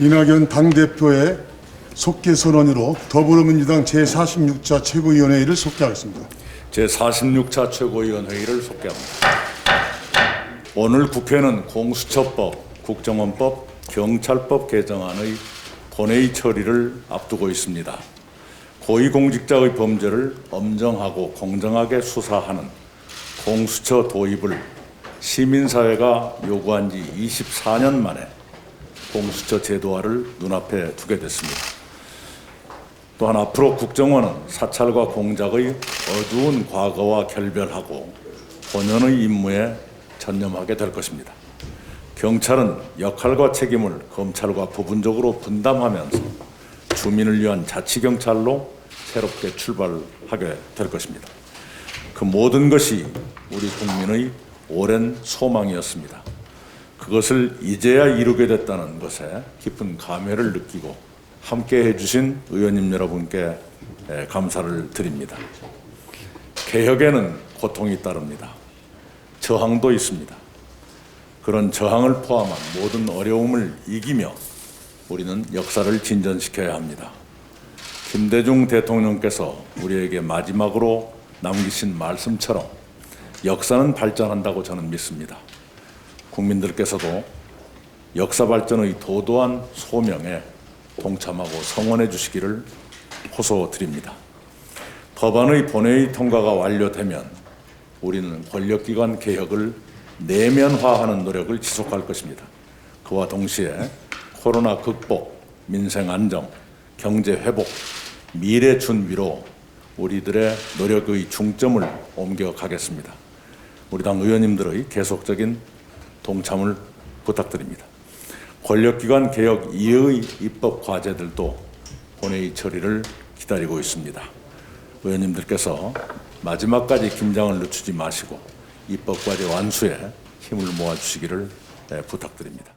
이낙연 당대표의 속개 선언으로 더불어민주당 제46자 최고위원회의를 속개하겠습니다. 제46차 최고위원회의를 속개합니다. 오늘 국회는 공수처법, 국정원법, 경찰법 개정안의 본회의 처리를 앞두고 있습니다. 고위공직자의 범죄를 엄정하고 공정하게 수사하는 공수처 도입을 시민사회가 요구한 지 24년 만에 공수처 제도화를 눈앞에 두게 됐습니다. 또한 앞으로 국정원은 사찰과 공작의 어두운 과거와 결별하고 본연의 임무에 전념하게 될 것입니다. 경찰은 역할과 책임을 검찰과 부분적으로 분담하면서 주민을 위한 자치경찰로 새롭게 출발하게 될 것입니다. 그 모든 것이 우리 국민의 오랜 소망이었습니다. 그것을 이제야 이루게 됐다는 것에 깊은 감회를 느끼고 함께 해주신 의원님 여러분께 에, 감사를 드립니다. 개혁에는 고통이 따릅니다. 저항도 있습니다. 그런 저항을 포함한 모든 어려움을 이기며 우리는 역사를 진전시켜야 합니다. 김대중 대통령께서 우리에게 마지막으로 남기신 말씀처럼 역사는 발전한다고 저는 믿습니다. 국민들께서도 역사 발전의 도도한 소명에 동참하고 성원해 주시기를 호소드립니다. 법안의 본회의 통과가 완료되면 우리는 권력기관 개혁을 내면화하는 노력을 지속할 것입니다. 그와 동시에 코로나 극복, 민생 안정, 경제 회복, 미래 준비로 우리들의 노력의 중점을 옮겨가겠습니다. 우리 당 의원님들의 계속적인 동참을 부탁드립니다. 권력기관 개혁 이외의 입법 과제들도 본회의 처리를 기다리고 있습니다. 의원님들께서 마지막까지 긴장을 늦추지 마시고 입법 과제 완수에 힘을 모아주시기를 예, 부탁드립니다.